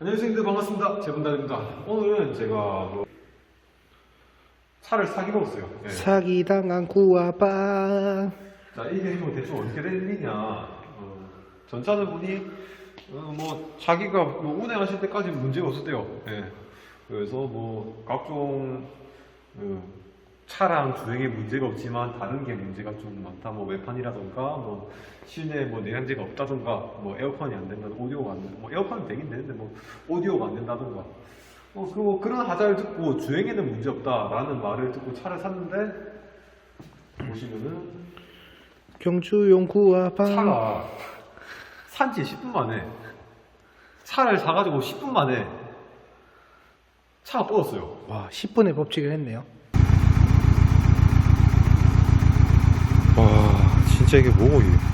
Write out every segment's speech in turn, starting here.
안녕하세요, 형들 반갑습니다. 재분단입니다. 오늘은 제가 뭐 차를 사기 먹었어요. 예. 사기당한 구아빠 자, 이게 뭐 대충 어떻게 된 일이냐. 어, 전차는 분이 어, 뭐 자기가 뭐 운행하실 때까지 문제가 없었대요. 예. 그래서 뭐 각종 어, 차량 주행에 문제가 없지만 다른 게 문제가 좀 많다. 뭐 외판이라던가 뭐 실내 뭐 내연재가 없다던가 뭐 에어컨이 안 된다. 오디오가 안 된다. 뭐 에어컨은 되긴 되는데 뭐 오디오가 안 된다던가. 어, 그, 뭐 그런 하자를 듣고 주행에는 문제 없다라는 말을 듣고 차를 샀는데 보시면은 경주 용 구아빠 차가 산지 10분 만에 차를 사가지고 10분 만에 차가 뻗었어요. 와 10분의 법칙을 했네요 진짜 이게 뭐고 이게?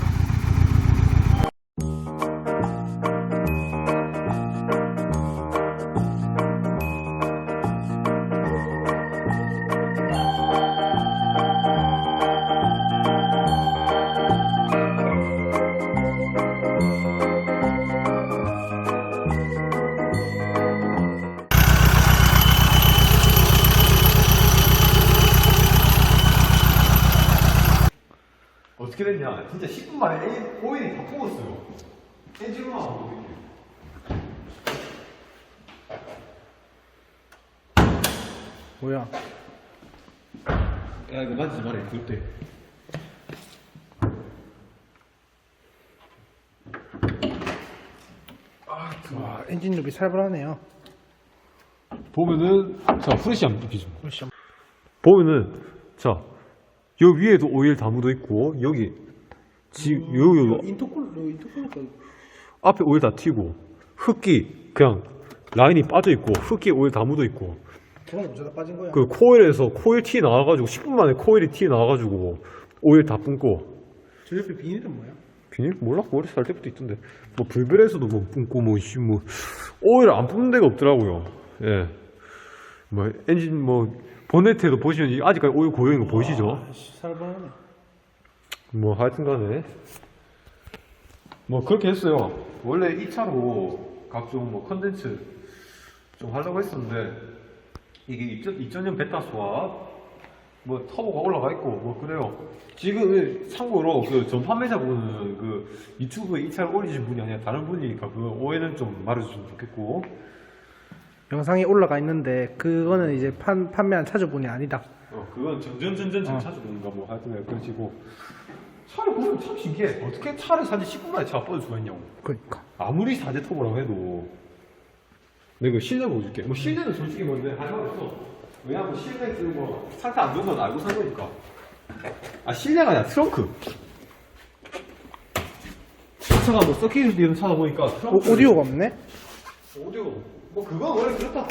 어떻게 됐냐? 진짜 10분 만에 에- 오일이 다 뽑았어요. 엔진만 하고 이렇게. 뭐야 야 이거 만지지 말해 그때. 와 엔진 룸이 살벌하네요 보면은 자 후레쉬 한번. 그렇죠. 보면은 자 여기 위에도 오일 다 묻어 있고 여기. 지 여기 여기 인터콜 인터콜러가 앞에 오일 다 튀고 흡기 그냥 라인이 빠져 있고 흡기 오일 다 묻어 있고. 저건 어쩌다 빠진 거야. 그 코일에서 코일 티 나와가지고 10분 만에 코일이 티 나와가지고 오일 다 뿜고. 저 옆에 비닐은 뭐야? 비닐 몰라 머리 살 때부터 있던데. 뭐 불벨에서도 뭐 뿜고 뭐 씨 뭐. 오일 안 뿜는 데가 없더라고요. 예 뭐 엔진 뭐 보네트에도 보시면 이- 아직까지 오일 고여 있는 거 보이시죠? 살벌하네 뭐 하여튼간에 뭐 그렇게 했어요. 원래 2차로 각종 뭐 컨텐츠 좀 하려고 했었는데 이게 2000년 베타 수압 뭐 터보가 올라가 있고 뭐 그래요. 지금 참고로 그 전 판매자분은 그 유튜브에 2차를 올리신 분이 아니라 다른 분이니까 그 오해는 좀 말해주시면 좋겠고 영상이 올라가 있는데 그거는 이제 판, 판매한 차주분이 아니다 어, 그건 전전전전 지금 어. 찾아보는가 뭐 하여튼 그러시고 차를 보면 참 신기해. 어떻게 차를 산지 10분 만에 차가 뻗을 수가 있냐고. 그러니까 아무리 4대 터보라고 해도 내가 실내 보여줄게. 뭐 실내는 솔직히 뭔데 할 말 없어. 왜냐면 실내 그뭐 상태 안 좋은 건 알고 산 거니까. 아 실내가 아니라 트렁크. 이 차가 뭐 서킷을 뒤는 차다 보니까 오, 트렁크. 오디오가 없네? 오디오. 뭐 그건 원래 그렇다.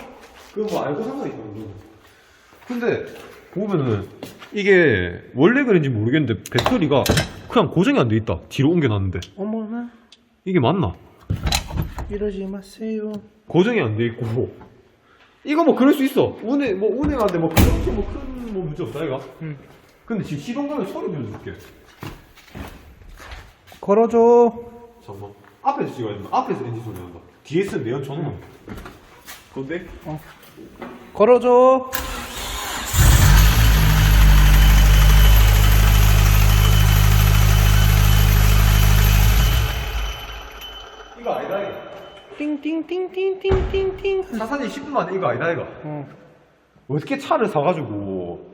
그거 뭐 알고 산 거니까. 근데 보면은 이게 원래 그런지 모르겠는데 배터리가 그냥 고정이 안 돼 있다. 뒤로 옮겨놨는데. 어머나 이게 맞나? 이러지 마세요. 고정이 안 돼 있고 이거 뭐 그럴 수 있어. 운행 뭐 운행하는데 뭐 그렇게 뭐큰 뭐 문제 없다 이가? 응. 근데 지금 시동 걸면 소리 들려줄게. 걸어줘. 잠깐만. 앞에서 찍어야 된다. 앞에서 엔진 소리 난다. 뒤에서 내연 전원 근데? 걸어줘. 이거 아니다 이거. 띵띵띵띵띵띵띵. 사산이 10분 만에 이거 아니다 이거. 어. 어떻게 차를 사가지고.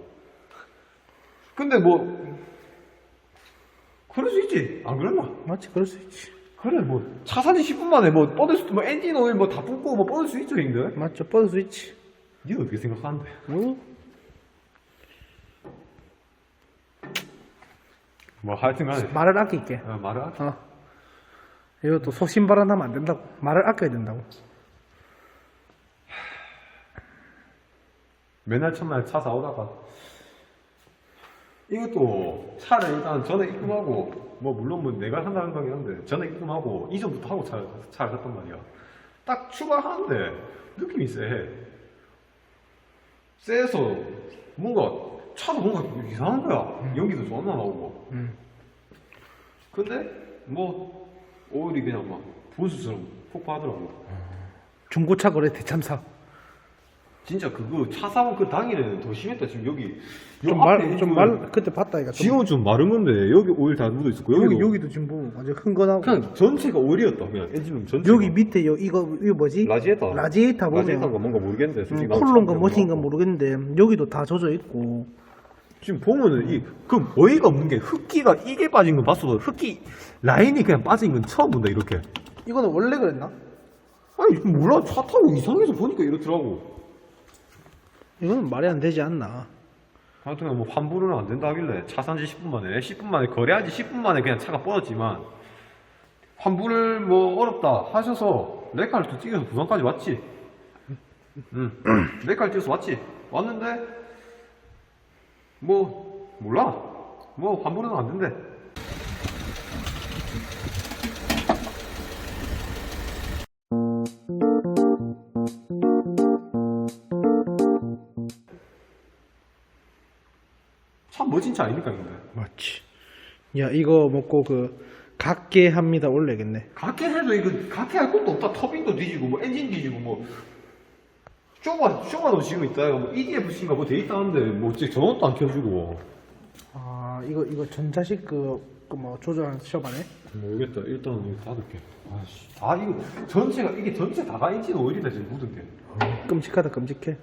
근데 뭐 그럴 수 있지. 안 그랬나? 맞지 그럴 수 있지 그래 뭐 차산이 10분 만에 뭐 뻗을 수, 뭐 엔진 오일 뭐 다 뿜고 뭐 뻗을 수 있죠 형들 맞죠 뻗을 수 있지 니가 어떻게 생각하는데 뭐? 뭐 하여튼 간에 말을 아낄게 어, 말을 하자. 어. 이것도 소신 발언하면 안 된다고. 말을 아껴야 된다고. 맨날 첫날 차 사오다가 이것도 차를 일단 전에 입금하고 뭐 물론 뭐 내가 한다는 거긴 한데 전에 입금하고 이전부터 하고 차, 차를 샀단 말이야. 딱 출발하는데 느낌이 세 세서 뭔가 차도 뭔가 이상한 거야. 연기도 존나 나오고. 음. 근데 뭐 오일이 그냥 막 분수처럼 폭파하더라고. 중고차 거래 대참사. 진짜 그거 차 사고 그 당일에는 더 심했다. 지금 여기 요좀 앞에 말, 좀 지금 말, 그때 봤다, 이거. 좀. 지금은 좀 마른 건데 여기 오일 다 묻어 있었고 여기, 여기도 여기도 지금 뭐, 완전 흥건하고. 그냥 전체가 오일이었다. 그냥 엔진룸 전체. 여기 밑에, 요, 이거, 이거 뭐지? 라지에타. 라지에타 보면. 라지에타가 뭔가 모르겠는데. 솔직히 음, 나도 콜론가 처음 뭐인가 들어보고. 모르겠는데, 여기도 다 젖어 있고. 지금 보면은 이그 어이가 없는 게 흡기가 이게 빠진 건 봤어도 흡기 라인이 그냥 빠진 건 처음 본다 이렇게. 이거는 원래 그랬나? 아니 몰라 차 타고 이상해서 보니까 이렇더라고. 이거는 말이 안 되지 않나. 하여튼 뭐 환불은 안 된다 하길래 차 산 지 10분 만에 10분 만에 거래하지 10분 만에 그냥 차가 뻗었지만 환불을 뭐 어렵다 하셔서 레카를 또 찍어서 부산까지 왔지. 응. 레카를 찍어서 왔지. 왔는데 뭐 몰라. 뭐 환불은 안 된대 진차 아닙니까 근데 맞지. 야, 이거 먹고 그, 각계 합니다 올래겠네. 각게 해도 이거 각게 할 것도 없다. 터빈도 뒤지고 뭐 엔진 뒤지고 뭐 쇼가 쇼가도 지금 있다. 뭐 EDFC인가 뭐 돼 있다는데 뭐 어째 전원도 안 켜주고 아, 이거, 이거 전자식 그, 그 뭐, 조절하는 시험하네? 모르겠다. 일단 이거 닫을게. 아씨, 아 이거 전체가 이게 전체 다가 엔진 오일이다 지금 묻은 게. 끔찍하다, 끔찍해.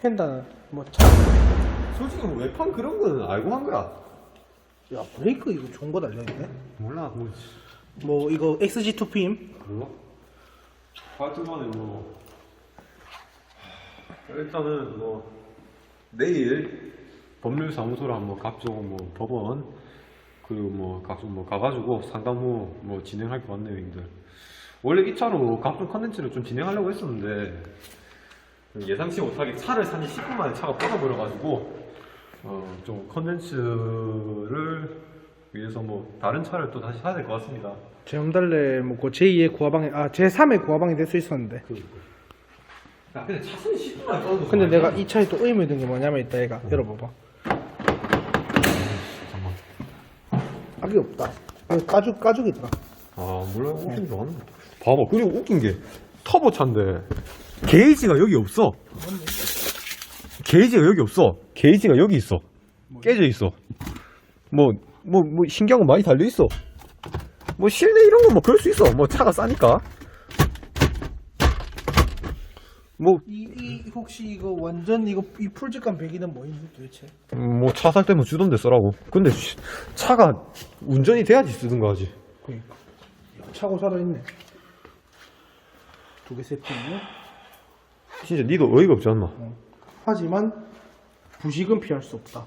펜다, 뭐, 차. 솔직히 뭐 외판 그런 거는 알고 한 거야. 야, 브레이크 이거 좋은 거 달려있네? 몰라 뭐 뭐, 이거 XG2PM? 몰라. 하여튼간에 뭐 일단은 뭐 내일 법률사무소로 한번 각종 뭐 법원 그리고 뭐 각종 뭐 가가지고 상담 후 뭐 진행할 것 같네요, 형들. 원래 이 차로 각종 컨텐츠를 좀 진행하려고 했었는데 예상치 못하게 차를 산지 10분 만에 차가 뻗어버려가지고 어, 좀 컨텐츠를 위해서 뭐 다른 차를 또 다시 사야 될 것 같습니다. 제염달래 먹고 제 2의 구화방에, 아, 제 3의 구화방이 될 수 있었는데. 야, 근데 차선이 10분 만에 뻗어서 근데 내가 이 차에 또 의미 든게 뭐냐면 이따 얘가 열어봐봐. 잠깐만. 악이 없다. 이거 가죽, 가죽이더라. 아 몰라 웃긴 줄 아는 봐봐 그리고 웃긴 게 터보 차인데 게이지가 여기 없어 게이지가 여기 없어. 게이지가 여기 있어. 깨져 있어. 뭐 뭐뭐거 많이 달려 있어. 뭐 실내 이런 거 뭐 그럴 수 있어. 뭐 차가 싸니까. 뭐 이, 이 혹시 이거 완전 이거 이 풀직한 배기는 뭐있니 도대체? 뭐 차 살 때면 주던데 써라고. 근데 씨, 차가 운전이 돼야지 쓰든가 하지. 그러니까. 야, 차고 살아있네. 두 개 세팅이네. 진짜 니도 어이가 없지 않나 하지만 부식은 피할 수 없다.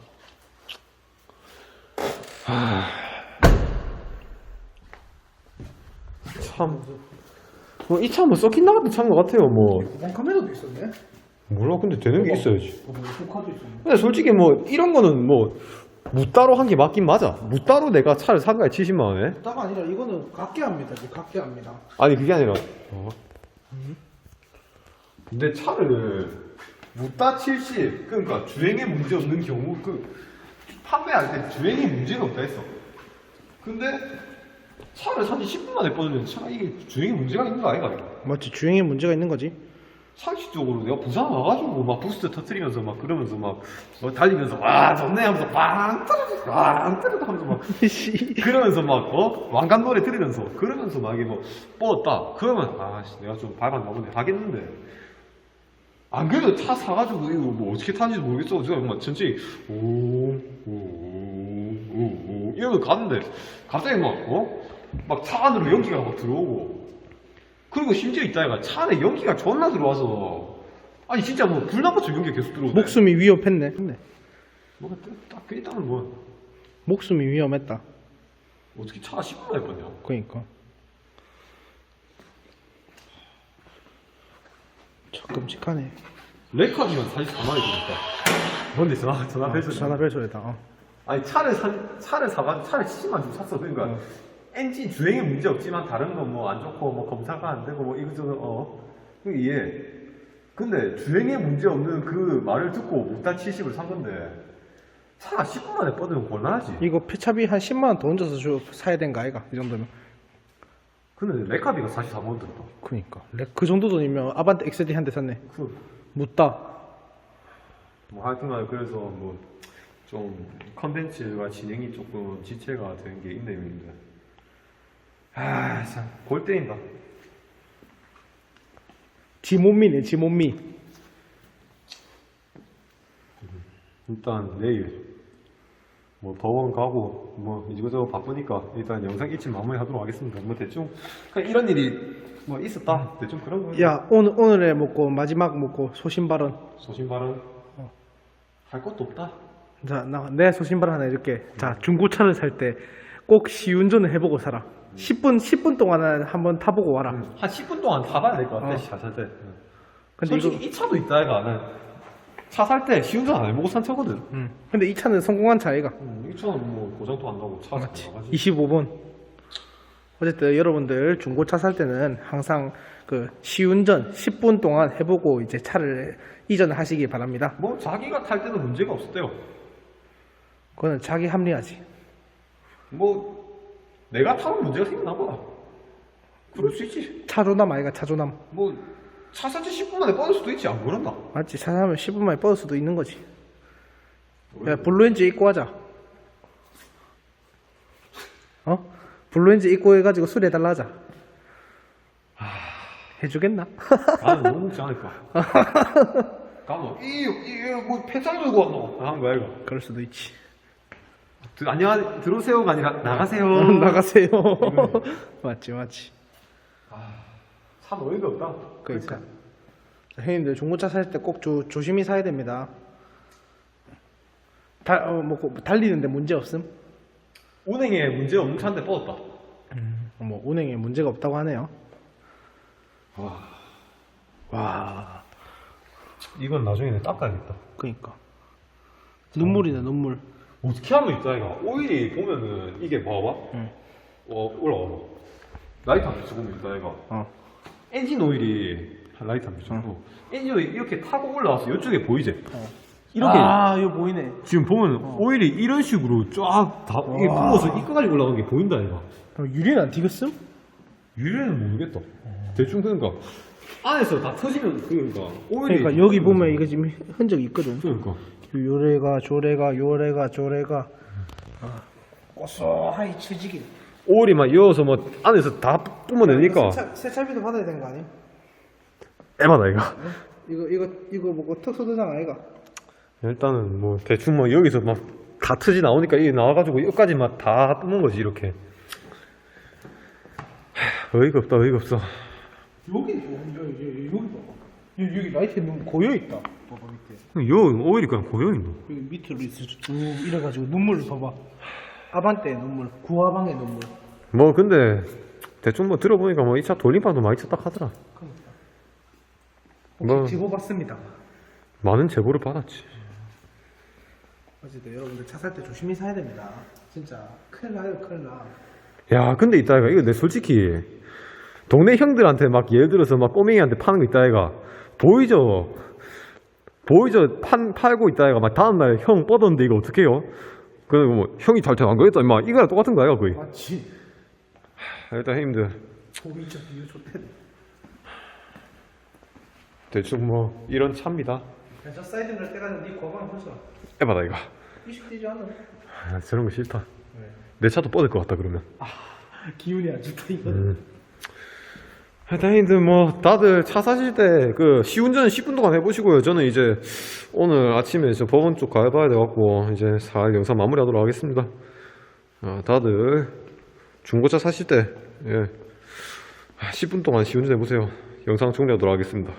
참. 뭐, 이차 뭐 썩긴 나갔던 차인 것 같아요, 뭐. 구방 카메라도 있었네. 몰라, 근데 되는 게 있어야지. 어, 뭐 있었네. 근데 솔직히 뭐, 이런 거는 뭐, 무따로 한 게 맞긴 맞아. 무따로 내가 차를 산 거야, 70만 원에. 따가 아니라 이거는 각계합니다. 이제 각계합니다. 아니, 그게 아니라. 어. 근데 차를, 무따 70, 그러니까 주행에 문제 없는 경우, 그, 판매할 때 주행에 문제가 없다 했어. 근데, 차를 산지 10분 만에 뻗으면 차, 이게 주행에 문제가 있는 거 아이가, 이거? 맞지 주행에 문제가 있는 거지. 상식적으로 내가 부산 와가지고 막 부스트 터트리면서 막 그러면서 막뭐 달리면서 와 좋네 하면서 빵 떨어져 빵 떨어져 하면서 막 그러면서 막 어? 왕관 노래 들으면서 그러면서 막 이게 뭐 뻗었다 그러면 아씨 내가 좀 밟았나 보네 하겠는데 안 그래도 차 사가지고 이거 뭐 어떻게 타는지 모르겠어 제가 막 천천히 오오오오 이러고 갔는데 갑자기 막 어? 막 차 안으로 연기가 막 들어오고 그리고 심지어 있다 얘가 차 안에 연기가 존나 들어와서 아니 진짜 뭐 불나무처럼 연기가 계속 들어오네 목숨이 위협했네. 했네. 뭐가 딱 일단은 뭐 목숨이 위험했다. 어떻게 차가 10분 만에 뻗냐 그러니까. 저 끔찍하네. 레카지만 44만이 들었다 뭔데 전화 전화 배송 전화 배소에다. 어. 아니 차를 산 차를 사가지고 차를 70만 주고 샀어 그러니까 엔진 주행에 문제 없지만 다른 건 뭐 안 좋고 뭐 검사가 안 되고 뭐 이것저것 어 그게 이해 근데 주행에 문제 없는 그 말을 듣고 무단 70을 산 건데 차가 10분 만에 뻗으면 곤란하지 이거 폐차비 한 10만 원 더 얹어서 줘, 사야 된거 아이가? 이 정도면. 근데 레카비가 44만 원 들었다. 그니까. 그 정도 돈이면 아반떼 XD 한 대 샀네. 그, 묻다. 뭐 하여튼간 그래서 뭐 좀 컨텐츠가 진행이 조금 지체가 된게 있네요, 형님들. 아, 참, 골 때린다. 지 몸미네 지 몸미. 일단 내일 뭐 더원 가고 뭐 이거저거 바쁘니까 일단 영상 일찍 마무리하도록 하겠습니다. 뭐 대충 그냥 이런 일이 뭐 있었다. 대충 그런 거. 야 오늘 오늘에 먹고 마지막 먹고 소신 발언 소신 발언 할 것도 없다. 자, 나, 내 소신 발언 하나 해줄게. 자, 중고차를 살 때 꼭 시운전을 해보고 살아. 10분, 10분 동안은 한번 타보고 와라. 한 10분 동안 타봐야 될 것 같아. 어. 차살 때. 근데 솔직히 이거, 이 차도 있다 해가 나는 차 살때 시운전 안 해보고 산 차거든. 음. 근데 이 차는 성공한 차이가. 음, 이 차는 뭐 고장도 안 나고 차 맞지. 나가지. 25번. 어쨌든 여러분들 중고차 살 때는 항상 그 시운전 10분 동안 해보고 이제 차를 이전을 하시기 바랍니다. 뭐 자기가 탈 때는 문제가 없었대요. 그거는 자기 합리화지. 뭐 내가 타면 문제가 생겨나 봐. 그럴 수 있지. 차조남 아이가 차조남. 뭐 차 산지 10분 만에 뻗을 수도 있지 안 그런다. 맞지? 차 사면 10분 만에 뻗을 수도 있는 거지. 야, 블루엔즈 입고 하자. 어? 블루엔즈 입고 해가지고 수리해달라 하자. 해주겠나? 나는 너무 먹지 않을까. 가면 이이뭐 펜상 들고 왔노 한 거야 이거. 그럴 수도 있지. 드- 안녕 들어오세요가 아니라 나가세요. 나가세요. 맞지, 맞지. 참 어이가 없다. 그러니까. 자, 형님들 중고차 살 때 꼭 조심히 사야 됩니다. 달, 어, 뭐, 그 달리는데 문제 없음? 운행에 문제 없는 차인데 뻗었다. 어, 뭐, 운행에 문제가 없다고 하네요. 와 와, 이건 나중에 닦아야겠다. 그니까. 눈물이네, 눈물. 어떻게 하면 있다 이가 오일이 보면은 이게 봐봐. 응. 어 올라와. 라이트 안 비추고 보면 있다 이가 어. 엔진 오일이 한 라이트 안 비추고 엔진 오일 이렇게 타고 올라와서 이쪽에 보이지? 이렇게 아, 이거 보이네. 지금 보면 오일이 이런 식으로 쫙다 이게 와. 부어서 이까지 올라간 게 보인다 이가 어, 유리는 안 튀겼음? 유래는 모르겠다. 대충 그러니까 안에서 다 터지면 그러니까 오일이 그러니까 여기 보면 이거 지금 흔적이 있거든. 그러니까 요래가 조래가 요래가 조래가 아, 고소하게 치지기. 오일이 막 이어서 뭐 안에서 다 뿜어내니까 세차, 세차비도 받아야 되는 거 아니야? 에바다 이가 이거 이거 이거 뭐고 특수도장 아이가? 일단은 뭐 대충 뭐 여기서 막 다 트지 나오니까 이게 나와가지고 여기까지 막 다 뿜은 거지 이렇게 하, 어이가 없다 어이가 없어 여기 여기 여기 여기 봐봐. 여기, 여기 라이트 있는 고여 있다. 봐봐 밑에. 여 오일이 그냥 고여있노 여기 밑으로 있어 쭉 이래가지고 눈물 봐봐. 아반떼 눈물, 구하방의 눈물. 뭐 근데 대충 뭐 들어보니까 뭐 이 차 돌림판도 많이 쳤다 하더라 혹시 뭐. 집어봤습니다. 많은 제보를 받았지 어쨌든 여러분들 차 살 때 조심히 사야 됩니다. 진짜 큰일 나요, 큰일 나. 야 근데 이따 이가 이거 내 솔직히 동네 형들한테 막 예를 들어서 막 꼬맹이한테 파는 거 있다 이가 보이죠 보이죠 판, 팔고 있다 이가 막 다음날 형 뻗었는데 이거 어떡해요 그래 뭐 형이 잘잘안 그랬다 임마 이거랑 똑같은 거야 거의 맞지? 일단 형님들 보이죠, 비유 좋대. 대충 뭐 이런 차입니다 저 사이드 갈 때가 네 거방 벌써 에바다 이거 이식 되지 않아? 아, 저런 거 싫다 왜? 내 차도 뻗을 것 같다 그러면 기운이 안 좋다 이거. 음. 하여튼 뭐 다들 차 사실 때 그 시운전 10분 동안 해보시고요. 저는 이제 오늘 아침에 저 법원 쪽 가봐야 돼갖고 이제 살 영상 마무리하도록 하겠습니다. 아, 다들 중고차 사실 때 예. 10분 동안 시운전 해보세요. 영상 종료하도록 하겠습니다